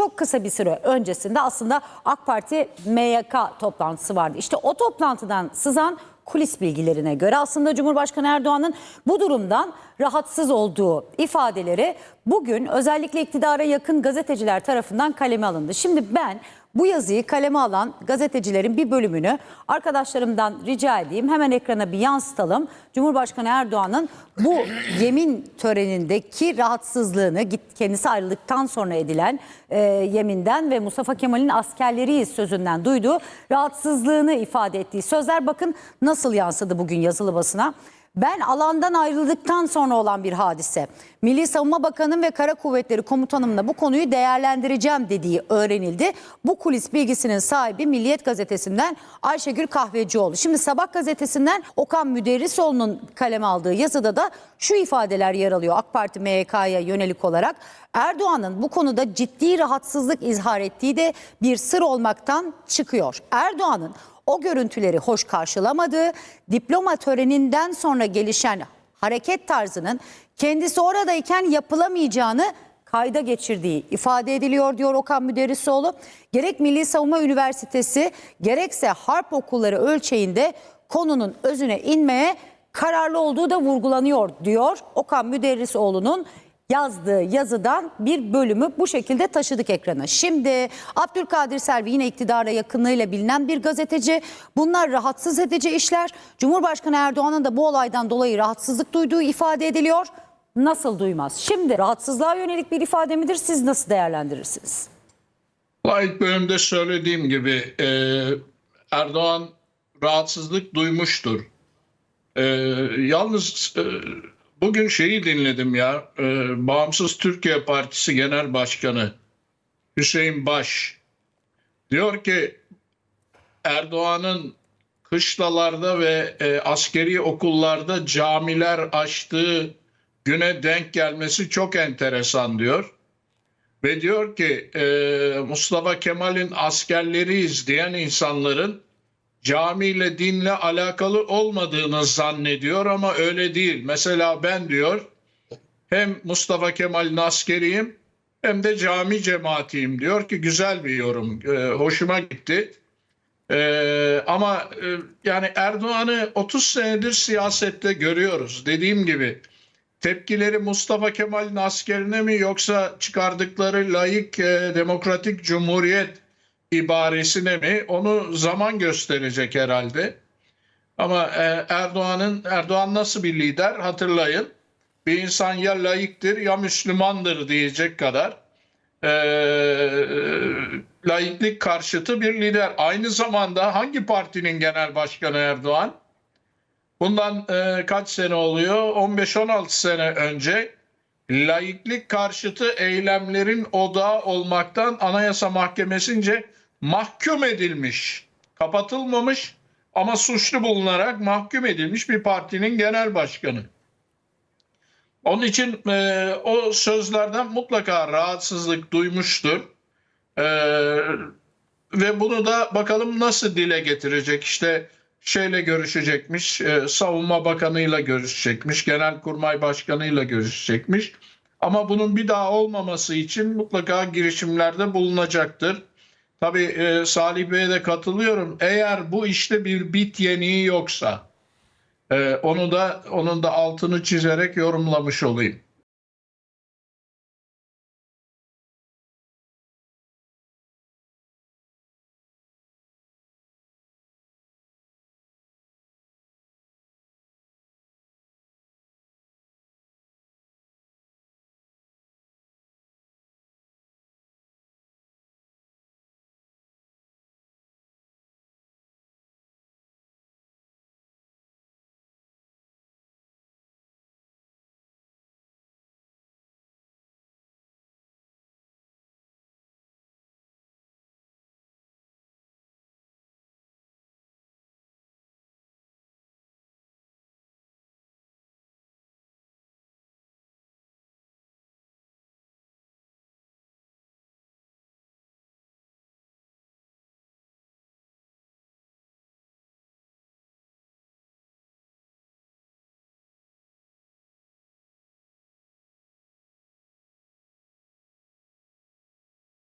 çok kısa bir süre öncesinde aslında AK Parti MYK toplantısı vardı. İşte o toplantıdan sızan kulis bilgilerine göre aslında Cumhurbaşkanı Erdoğan'ın bu durumdan rahatsız olduğu ifadeleri bugün özellikle iktidara yakın gazeteciler tarafından kaleme alındı. Şimdi ben bu yazıyı kaleme alan gazetecilerin bir bölümünü arkadaşlarımdan rica edeyim. Hemen ekrana bir yansıtalım. Cumhurbaşkanı Erdoğan'ın bu yemin törenindeki rahatsızlığını git kendisi ayrıldıktan sonra edilen e, yeminden ve Mustafa Kemal'in askerleriyiz sözünden duyduğu rahatsızlığını ifade ettiği sözler bakın nasıl yansıdı bugün yazılı basına. Ben alandan ayrıldıktan sonra olan bir hadise. Milli Savunma Bakanım ve Kara Kuvvetleri Komutanımla bu konuyu değerlendireceğim dediği öğrenildi. Bu kulis bilgisinin sahibi Milliyet Gazetesi'nden Ayşegül Kahvecioğlu. Şimdi Sabah Gazetesi'nden Okan Müderrisoğlu'nun kaleme aldığı yazıda da şu ifadeler yer alıyor AK Parti MYK'ya yönelik olarak. Erdoğan'ın bu konuda ciddi rahatsızlık izhar ettiği de bir sır olmaktan çıkıyor. Erdoğan'ın o görüntüleri hoş karşılamadığı, diploma töreninden sonra gelişen hareket tarzının kendisi oradayken yapılamayacağını kayda geçirdiği ifade ediliyor diyor Okan Müderrisoğlu. Gerek Milli Savunma Üniversitesi gerekse harp okulları ölçeğinde konunun özüne inmeye kararlı olduğu da vurgulanıyor diyor Okan Müderrisoğlu'nun yazdığı yazıdan bir bölümü bu şekilde taşıdık ekrana. Şimdi Abdülkadir Selvi yine iktidara yakınlığıyla bilinen bir gazeteci. Bunlar rahatsız edici işler. Cumhurbaşkanı Erdoğan'ın da bu olaydan dolayı rahatsızlık duyduğu ifade ediliyor. Nasıl duymaz? Şimdi rahatsızlığa yönelik bir ifade midir? Siz nasıl değerlendirirsiniz? İlk bölümde söylediğim gibi e, Erdoğan rahatsızlık duymuştur. E, yalnız e, bugün şeyi dinledim ya e, Bağımsız Türkiye Partisi Genel Başkanı Hüseyin Baş diyor ki Erdoğan'ın kışlalarda ve e, askeri okullarda camiler açtığı güne denk gelmesi çok enteresan diyor. Ve diyor ki e, Mustafa Kemal'in askerleriyiz diyen insanların camiyle dinle alakalı olmadığını zannediyor ama öyle değil. Mesela ben diyor hem Mustafa Kemal'in askeriyim hem de cami cemaatiyim diyor ki güzel bir yorum. E, hoşuma gitti. E, ama e, yani Erdoğan'ı 30 senedir siyasette görüyoruz. Dediğim gibi tepkileri Mustafa Kemal'in askerine mi yoksa çıkardıkları layık e, demokratik cumhuriyet ibaresine mi onu zaman gösterecek herhalde. Ama e, Erdoğan'ın Erdoğan nasıl bir lider hatırlayın. Bir insan ya layıktır ya Müslümandır diyecek kadar e, laiklik karşıtı bir lider. Aynı zamanda hangi partinin genel başkanı Erdoğan? Bundan e, kaç sene oluyor? 15-16 sene önce laiklik karşıtı eylemlerin odağı olmaktan Anayasa Mahkemesi'nce mahkum edilmiş, kapatılmamış ama suçlu bulunarak mahkum edilmiş bir partinin genel başkanı. Onun için e, o sözlerden mutlaka rahatsızlık duymuştur. E, ve bunu da bakalım nasıl dile getirecek. İşte şeyle görüşecekmiş, e, savunma bakanıyla görüşecekmiş, genelkurmay başkanıyla görüşecekmiş. Ama bunun bir daha olmaması için mutlaka girişimlerde bulunacaktır. Tabii e, Salih Bey'e de katılıyorum. Eğer bu işte bir bit yeniği yoksa, e, onu da onun da altını çizerek yorumlamış olayım.